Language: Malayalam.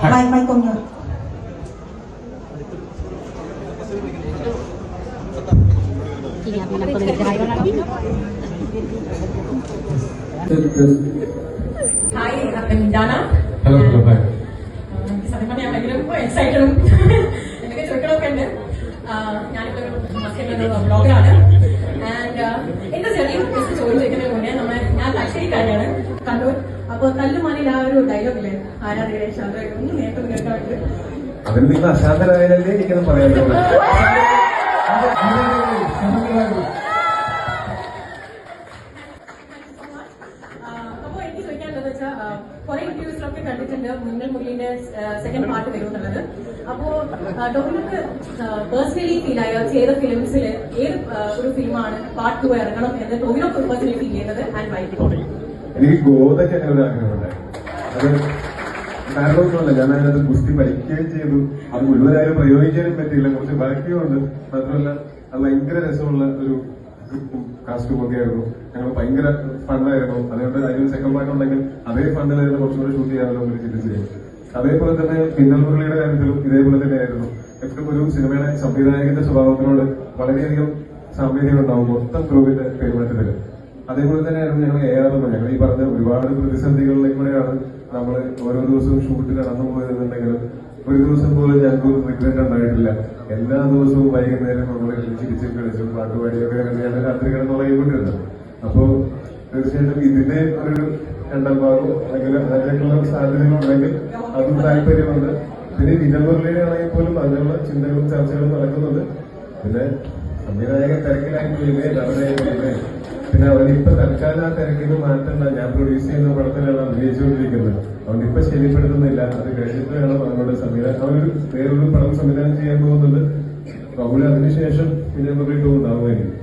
はい、マイマイコンのはい、apa ni Dana? Hello, hello, hi. Sampai kami yang lagi lupa excited. Ini cerita kan deh. ഞാനിപ്പോ ഒരു ബ്ലോഗാണ് ആൻഡ് എന്റെ ചെറിയ ചോദിച്ചിരിക്കുന്നത് പോലെ നമ്മൾ ഞാൻ തലശ്ശേരിക്കാരാണ് കണ്ണൂർ അപ്പോൾ കല്ലുമാനിൽ ആ ഒരു ഡയലോഗില്ലേ ആരാധകരെ ശാന്ത ഒന്ന് നേരത്തെ കേൾക്കാറുണ്ട് അതിന് നിങ്ങൾ അശാന്തരായാലല്ലേ എനിക്കത് വെച്ചാൽ കുറെ ഇന്റർവ്യൂസിലൊക്കെ കണ്ടിട്ടുണ്ട്. മുന്നൽ മുരളിന്റെ സെക്കൻഡ് പാർട്ട് വരും എന്നുള്ളത് അപ്പോ ഡോമിനക്ക് പേഴ്സണലി ഫീൽ ആയ ചെയ്ത ഫിലിംസിൽ ഏത് ഒരു ഫിലിമാണ് പാർട്ട് ടു ഇറങ്ങണം എന്ന് ഡോമിനോക്ക് പേഴ്സണലി ഫീൽ ചെയ്യുന്നത് ആൻഡ് വൈ എനിക്ക് ഗോതയ്ക്ക് അങ്ങനെ ഒരു ആഗ്രഹം ഉണ്ടായിരുന്നു. അത് കാരണമൊന്നുമല്ല ഞാൻ അതിനകത്ത് കുസ്തി പഠിക്കുകയും ചെയ്തു. അത് മുഴുവനായാലും പ്രയോഗിക്കാനും പറ്റിയില്ല. കുറച്ച് ബാക്കിയുണ്ട് മാത്രമല്ല അത് ഭയങ്കര രസമുള്ള ഒരു കാസ്റ്റും ഒക്കെ ആയിരുന്നു ഞങ്ങൾ ഭയങ്കര ഫണ്ടായിരുന്നു അതുകൊണ്ട് അതിന് സെക്കൻഡ് പാർട്ട് ഉണ്ടെങ്കിൽ അതേ ഫണ്ടിലായിരുന്നു കുറച്ചുകൂടി ഷൂട്ട് ചെയ്യാമല്ലോ എന്ന് ചിന്തിച്ചു അതേപോലെ തന്നെ പിന്നൽ മുരളിയുടെ കാര്യത്തിലും ഇതേപോലെ തന്നെയായിരുന്നു. എപ്പോഴും ഒരു സിനിമയുടെ സംവിധായകന്റെ സ്വഭാവത്തിനോട് വളരെയധികം സാമ്യതകൾ ഉണ്ടാവും മൊത്തം ക്രൂവിന്റെ പെരുമാറ്റത്തിൽ. അതേപോലെ തന്നെയാണ് ഞങ്ങൾ ആർ ഞങ്ങൾ ഈ പറഞ്ഞ ഒരുപാട് പ്രതിസന്ധികളിലേക്കൂടെയാണ് നമ്മൾ ഓരോ ദിവസവും ഷൂട്ട് കടന്നു പോയതെന്നുണ്ടെങ്കിലും ഒരു ദിവസം പോലും ഞങ്ങൾക്ക് ഒരു റിഗ്രറ്റ് ഉണ്ടായിട്ടില്ല. എല്ലാ ദിവസവും വൈകുന്നേരം നമ്മൾ ചിരിച്ചും കളിച്ചും പാട്ടുപാടിയൊക്കെ ഞങ്ങൾ രാത്രി കിടന്നുറങ്ങിക്കൊണ്ടിരുന്നത് അപ്പോ തീർച്ചയായിട്ടും ഇതിന്റെ ഒരു രണ്ടാം ഭാഗം അല്ലെങ്കിൽ അതിലേക്കുള്ള സാധ്യതകളുണ്ടെങ്കിൽ അതും താല്പര്യമുണ്ട്. പിന്നെ വിനമുരളിയാണെങ്കിൽ പോലും അതിനുള്ള ചിന്തകളും ചർച്ചകളും നടക്കുന്നുണ്ട്. പിന്നെ സംവിധായകൻ തിരക്കിലായി പോയില്ലേ പിന്നെ അവനിപ്പോ തൽക്കാലം ആ തിരക്കിന് മാറ്റണ്ട. ഞാൻ പ്രൊഡ്യൂസ് ചെയ്യുന്ന പടത്തിലാണ് അഭിനയിച്ചുകൊണ്ടിരിക്കുന്നത് അവനിപ്പോ ശരിപ്പെടുത്തുന്നില്ല. അത് കഴിഞ്ഞിട്ട് വേണം അവനോട് സംവിധാനം. അവനൊരു വേറൊരു പടം സംവിധാനം ചെയ്യാൻ പോകുന്നത് റൗല അതിനുശേഷം പിന്നെ നമുക്ക് ടൂ ഉണ്ടാവുമായിരിക്കും.